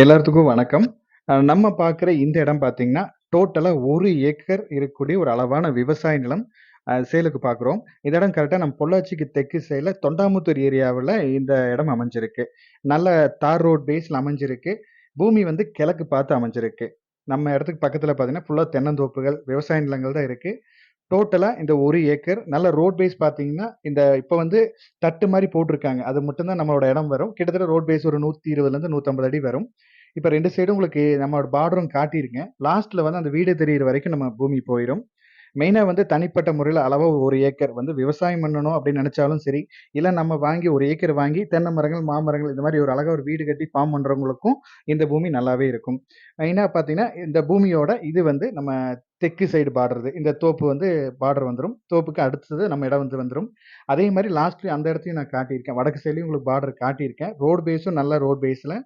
எல்லாத்துக்கும் வணக்கம். நம்ம பார்க்குற இந்த இடம் பார்த்தீங்கன்னா, டோட்டலா ஒரு ஏக்கர் இருக்கக்கூடிய ஒரு அளவான விவசாய நிலம். சேலுக்கு பார்க்குறோம். இந்த இடம் கரெக்டாக நம்ம பொள்ளாச்சிக்கு தெற்கு சைடுல தொண்டாமுத்தூர் ஏரியாவில் இந்த இடம் அமைஞ்சிருக்கு. நல்ல தார் ரோட் பேஸில் அமைஞ்சிருக்கு. பூமி வந்து கிழக்கு பார்த்து அமைஞ்சிருக்கு. நம்ம இடத்துக்கு பக்கத்தில் பார்த்தீங்கன்னா, ஃபுல்லாக தென்னந்தோப்புகள், விவசாய நிலங்கள் தான் இருக்குது டோட்டலா இந்த ஒரு ஏக்கர் நல்ல ரோட் பேஸ் பார்த்தீங்கன்னா, இந்த இப்ப வந்து தட்டு மாதிரி போட்டிருக்காங்க அது மட்டும்தான் நம்மளோட இடம் வரும். கிட்டத்தட்ட ரோட் பேஸ் ஒரு 120லேருந்து 150 அடி வரும். இப்ப ரெண்டு சைடும் உங்களுக்கு நம்மளோட பார்டரும் காட்டியிருக்கேன். லாஸ்ட்ல வந்து அந்த வீடு தெரியிற வரைக்கும் நம்ம பூமி போயிடும் மெயினாக வந்து தனிப்பட்ட முறையில் அளவாக ஒரு ஏக்கர் வந்து விவசாயம் பண்ணணும் அப்படின்னு நினச்சாலும் சரி, இல்லை நம்ம வாங்கி ஒரு ஏக்கர் வாங்கி தென்னை மரங்கள், மாமரங்கள் இந்த மாதிரி ஒரு அழகாக ஒரு வீடு கட்டி ஃபார்ம் பண்ணுறவங்களுக்கும் இந்த பூமி நல்லாவே இருக்கும். மெயினாக பார்த்தீங்கன்னா, இந்த பூமியோட இது வந்து நம்ம தெற்கு சைடு பாடுறது இந்த தோப்பு வந்து பார்டர் வந்துடும் தோப்புக்கு அடுத்தது நம்ம இடம் வந்து வந்துடும் அதே மாதிரி லாஸ்ட்லேயும் அந்த இடத்தையும் நான் காட்டியிருக்கேன். வடக்கு சைட்லயும் உங்களுக்கு பார்டர் காட்டியிருக்கேன். ரோடு பேஸும் நல்ல ரோட் பேஸில்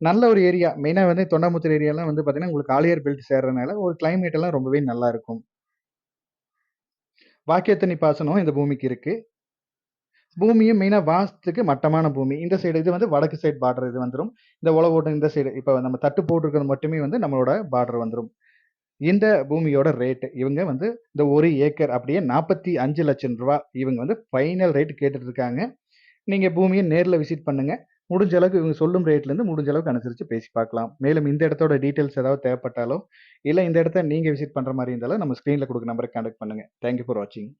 நல்ல ஒரு ஏரியா. மெயினாக வந்து தொண்டாமுத்தூர் ஏரியாலாம் வந்து பார்த்தீங்கன்னா, உங்களுக்கு ஆலியர் பெல்ட் சேர்றதுனால ஒரு கிளைமேட் எல்லாம் ரொம்பவே நல்லா இருக்கும். வாக்கியத்தனி பாசனம் இந்த பூமிக்கு இருக்கு. பூமியும் மெயினாக வாசத்துக்கு மட்டமான பூமி. இந்த சைடு இது வந்து வடக்கு சைடு பார்டர் இது வந்துரும். இந்த உழவு ஓட்டம் இந்த சைடு இப்போ நம்ம தட்டு போட்டிருக்கிறது மட்டுமே வந்து நம்மளோட பார்டர் வந்துடும் இந்த பூமியோட ரேட்டு இவங்க வந்து இந்த ஒரு ஏக்கர் அப்படியே நாற்பத்தி அஞ்சு லட்சம் ரூபா இவங்க வந்து ஃபைனல் ரேட் கேட்டுட்டு இருக்காங்க. நீங்கள் பூமியை நேரில் விசிட் பண்ணுங்கள் முடிஞ்ச அளவுக்கு இவங்க சொல்லும் ரேட்லேருந்து முடிஞ்ச அளவுக்கு அனுசரிச்சு பேசி பார்க்கலாம். மேலும் இந்த இடத்தோட டீட்டெயில்ஸ் ஏதாவது தேவைப்பட்டாலோ, இல்லை இந்த இடத்த நீங்கள் விசிட் பண்ணுற மாதிரி இருந்தாலும் நம்ம ஸ்க்ரீனில் கொடுக்குற நம்பருக்கு கான்டாக்ட் பண்ணுங்க. தேங்க் யூ ஃபார் வாட்சிங்.